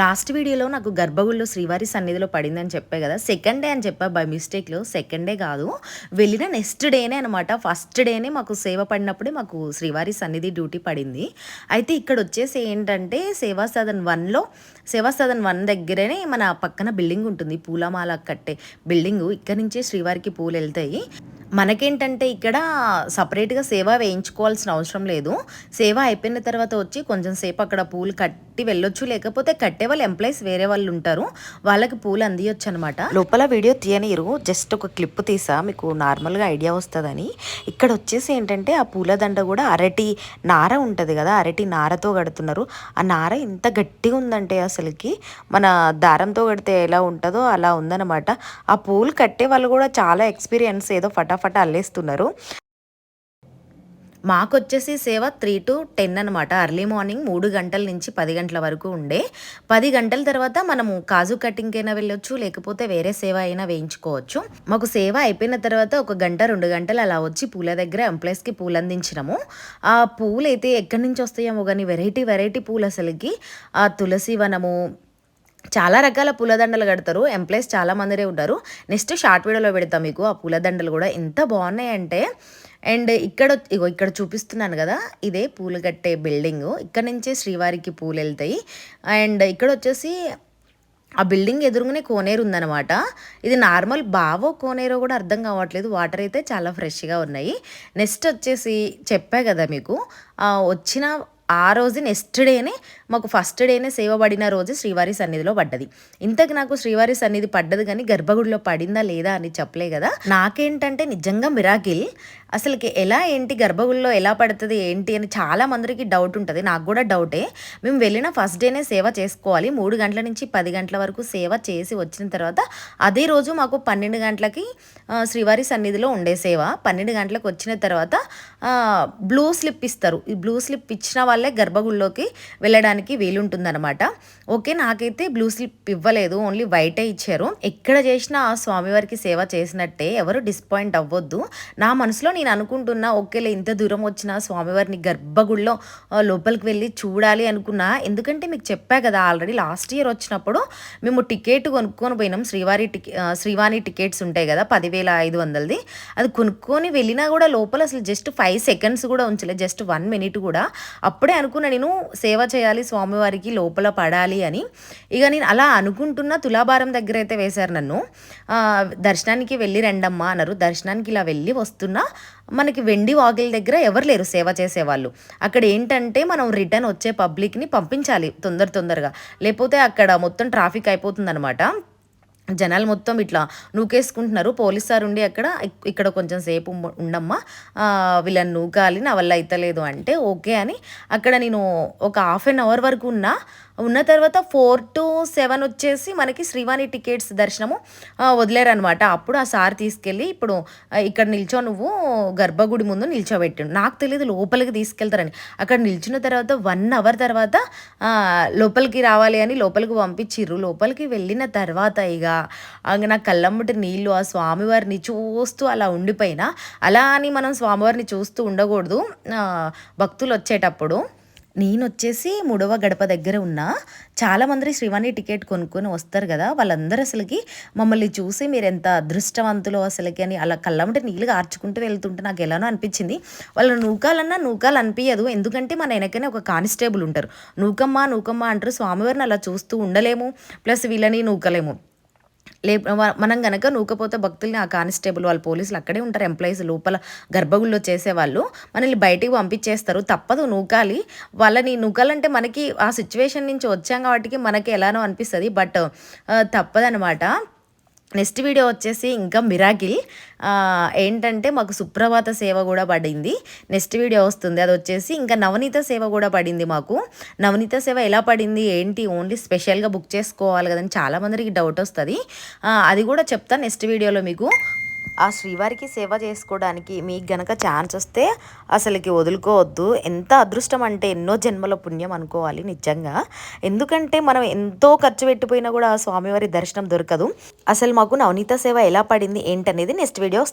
Last వీడియోలో నాకు గర్భగుడిలో శ్రీవారి సన్నిధిలో పడిందని చెప్పే కదా. సెకండ్ డే అని చెప్పా బై మిస్టేక్లో సెకండ్ డే కాదు. వెళ్ళిన నెక్స్ట్ డేనే అనమాట ఫస్ట్ డేనే మాకు సేవ పడినప్పుడే మాకు శ్రీవారి సన్నిధి డ్యూటీ పడింది. అయితే ఇక్కడ వచ్చేసి ఏంటంటే సేవా సదన్ వన్లో సేవా సదన్ వన్ దగ్గరనే మన పక్కన బిల్డింగ్ ఉంటుంది. పూలమాల కట్టే బిల్డింగు. ఇక్కడ నుంచే శ్రీవారికి పూలు వెళ్తాయి. మనకేంటంటే ఇక్కడ సపరేట్గా సేవ వేయించుకోవాల్సిన అవసరం లేదు. సేవ అయిపోయిన తర్వాత వచ్చి కొంచెం సేపు అక్కడ పూలు కట్టి వెళ్ళొచ్చు. లేకపోతే కట్టే వాళ్ళు ఎంప్లాయీస్ వేరే వాళ్ళు ఉంటారు. వాళ్ళకి పూలు అందియొచ్చు అనమాట లోపల వీడియో తీయనీరు. జస్ట్ ఒక క్లిప్ తీసా. మీకు నార్మల్గా ఐడియా వస్తుందని. ఇక్కడ వచ్చేసి ఏంటంటే ఆ పూలదండ కూడా అరటి నార ఉంటుంది కదా. అరటి నారతో కడుతున్నారు. ఆ నార ఎంత గట్టిగా ఉందంటే అసలుకి మన దారంతో కడితే ఎలా ఉంటుందో అలా ఉందన్నమాట. ఆ పూలు కట్టే వాళ్ళు కూడా చాలా ఎక్స్పీరియన్స్. ఏదో ఫటాఫట అల్లేస్తున్నారు. మాకు వచ్చేసి సేవ త్రీ టు టెన్ అనమాట అర్లీ మార్నింగ్ మూడు గంటల నుంచి పది గంటల వరకు ఉండే. పది గంటల తర్వాత మనము కాజు కటింగ్ అయినా వెళ్ళొచ్చు లేకపోతే వేరే సేవ అయినా వేయించుకోవచ్చు. మాకు సేవ అయిపోయిన తర్వాత ఒక గంట రెండు గంటలు అలా వచ్చి పూల దగ్గర ఎంప్లాయీస్కి పూలు అందించినాము. ఆ పూలు అయితే ఎక్కడి నుంచి వస్తాయేమో కానీ వెరైటీ వెరైటీ పూలు అసలుకి ఆ తులసి వనము చాలా రకాల పూలదండలు కడతారు. ఎంప్లాయీస్ చాలా మందిరే ఉంటారు. నెక్స్ట్ షార్ట్ వీడియోలో పెడతాం మీకు. ఆ పూలదండలు కూడా ఎంత బాగున్నాయంటే అండ్ ఇక్కడ ఇగో ఇక్కడ చూపిస్తున్నాను కదా ఇదే పూలు కట్టే బిల్డింగ్ ఇక్కడ నుంచే శ్రీవారికి పూలు వెళ్తాయి. అండ్ ఇక్కడ వచ్చేసి ఆ బిల్డింగ్ ఎదురుగానే కోనేరు ఉందన్నమాట. ఇది నార్మల్ బావో కోనేరో కూడా అర్థం కావట్లేదు. వాటర్ అయితే చాలా ఫ్రెష్గా ఉన్నాయి. నెక్స్ట్ వచ్చేసి చెప్పా కదా మీకు. వచ్చిన ఆ రోజు నెక్స్ట్ డేనే మాకు ఫస్ట్ డేనే సేవ పడిన రోజు శ్రీవారి సన్నిధిలో పడ్డది. ఇంతకు నాకు శ్రీవారి సన్నిధి పడ్డది కానీ గర్భగుడిలో పడిందా లేదా అని చెప్పలే కదా. నాకేంటంటే నిజంగా మిరాకిల్ అసలుకి ఎలా ఏంటి గర్భగుడిలో ఎలా పడుతుంది ఏంటి అని చాలా మందికి డౌట్ ఉంటుంది. నాకు కూడా డౌటే మేము వెళ్ళిన ఫస్ట్ డేనే సేవ చేసుకోవాలి. మూడు గంటల నుంచి పది గంటల వరకు సేవ చేసి వచ్చిన తర్వాత అదే రోజు మాకు పన్నెండు గంటలకి శ్రీవారి సన్నిధిలో ఉండే సేవ. పన్నెండు గంటలకు వచ్చిన తర్వాత బ్లూ స్లిప్ ఇస్తారు. ఈ బ్లూ స్లిప్ ఇచ్చిన వాళ్ళే గర్భగుడిలోకి వెళ్ళడానికి వీలుంటుందన్నమాట. ఓకే నాకైతే బ్లూ స్లిప్ ఇవ్వలేదు. ఓన్లీ వైటే ఇచ్చారు. ఎక్కడ చేసినా ఆ స్వామివారికి సేవ చేసినట్టే. ఎవరు డిస్పాయింట్ అవ్వద్దు. నా మనసులో నేను అనుకుంటున్నా ఒకేలా ఇంత దూరం వచ్చిన స్వామివారిని గర్భగుడిలో లోపలికి వెళ్ళి చూడాలి అనుకున్నా. ఎందుకంటే మీకు చెప్పా కదా ఆల్రెడీ లాస్ట్ ఇయర్ వచ్చినప్పుడు మేము టికెట్ కొనుక్కొని పోయినాం. శ్రీవారి టికె శ్రీవాణి టికెట్స్ ఉంటాయి కదా పదివేల ఐదు వందలది. అది కొనుక్కొని వెళ్ళినా కూడా లోపల అసలు జస్ట్ ఫైవ్ సెకండ్స్ కూడా ఉంచలేదు జస్ట్ వన్ మినిట్ కూడా. అప్పుడే అనుకున్నా నేను సేవ చేయాలి స్వామివారికి లోపల పడాలి అని. ఇక నేను అలా అనుకుంటున్న తులాభారం దగ్గర అయితే వేశారు నన్ను. దర్శనానికి వెళ్ళి రండమ్మా అన్నారు. దర్శనానికి ఇలా వెళ్ళి వస్తున్నా. మనకి వెండి వాగిల దగ్గర ఎవరు లేరు సేవ చేసేవాళ్ళు. అక్కడ ఏంటంటే మనం రిటర్న్ వచ్చే పబ్లిక్ని పంపించాలి తొందర తొందరగా. లేకపోతే అక్కడ మొత్తం ట్రాఫిక్ అయిపోతుందనమాట జనాలు మొత్తం ఇట్లా నూకేసుకుంటున్నారు. పోలీస్ సార్ ఉండి అక్కడ ఇక్కడ కొంచెం సేపు ఉండమ్మా. వీళ్ళని నూకాలి నా వల్ల అయితలేదు అంటే ఓకే అని అక్కడ నేను ఒక హాఫ్ అన్ అవర్ వరకు ఉన్నా. ఉన్న తర్వాత ఫోర్ టు సెవెన్ వచ్చేసి మనకి శ్రీవాణి టికెట్స్ దర్శనము వదిలేరనమాట అప్పుడు ఆ సార్ తీసుకెళ్ళి ఇప్పుడు ఇక్కడ నిల్చో నువ్వు గర్భగుడి ముందు నిల్చోబెట్టిండు నాకు తెలియదు లోపలికి తీసుకెళ్తారని. అక్కడ నిల్చున్న తర్వాత వన్ అవర్ తర్వాత లోపలికి రావాలి అని లోపలికి పంపించిర్రు. లోపలికి వెళ్ళిన తర్వాత ఇక నా కళ్ళమ్మటి నీళ్ళు ఆ స్వామివారిని చూస్తూ అలా ఉండిపోయినా అలా అని మనం స్వామివారిని చూస్తూ ఉండకూడదు. భక్తులు వచ్చేటప్పుడు నేను వచ్చేసి మూడవ గడప దగ్గర ఉన్నా చాలామంది శ్రీవాణి టికెట్ కొనుక్కొని వస్తారు కదా? వాళ్ళందరూ అసలుకి మమ్మల్ని చూసి మీరు ఎంత అదృష్టవంతులు అసలుకి అని అలా కళ్ళమంటే నీళ్ళుగా ఆర్చుకుంటూ వెళ్తుంటే నాకు ఎలానో అనిపించింది. వాళ్ళు నూకాలన్నా నూకాలు అనిపించదు ఎందుకంటే మన వెనకనే ఒక కానిస్టేబుల్ ఉంటారు. నూకమ్మ నూకమ్మ అంటారు. స్వామివారిని అలా చూస్తూ ఉండలేము. ప్లస్ వీళ్ళని నూకలేము. లే మనం కనుక నూకపోతే భక్తుల్ని ఆ కానిస్టేబుల్ వాళ్ళు పోలీసులు అక్కడే ఉంటారు ఎంప్లాయీస్ లోపల గర్భగుల్లో చేసేవాళ్ళు. మనల్ని బయటికి పంపించేస్తారు. తప్పదు నూకాలి. వాళ్ళని నూకాలంటే మనకి ఆ సిచ్యువేషన్ నుంచి వచ్చాం కాబట్టి మనకి ఎలానో అనిపిస్తుంది. బట్ తప్పదనమాట నెక్స్ట్ వీడియో వచ్చేసి ఇంకా మిరాకిల్. ఏంటంటే మాకు సుప్రభాత సేవ కూడా పడింది. నెక్స్ట్ వీడియో వస్తుంది. అది వచ్చేసి ఇంకా నవనీత సేవ కూడా పడింది మాకు. నవనీత సేవ ఎలా పడింది? ఏంటి? ఓన్లీ స్పెషల్గా బుక్ చేసుకోవాలి కదని చాలామందికి డౌట్ వస్తుంది. అది కూడా చెప్తాను నెక్స్ట్ వీడియోలో మీకు. ఆ శ్రీవారికి సేవ చేసుకోవడానికి మీకు గనక ఛాన్స్ వస్తే అసలుకి వదులుకోవద్దు. ఎంత అదృష్టం అంటే ఎన్నో జన్మల పుణ్యం అనుకోవాలి నిజంగా. ఎందుకంటే మనం ఎంతో ఖర్చు పెట్టిపోయినా కూడా ఆ స్వామివారి దర్శనం దొరకదు. అసలు మాకు నవనీత సేవ ఎలా పడింది ఏంటనేది నెక్స్ట్ వీడియో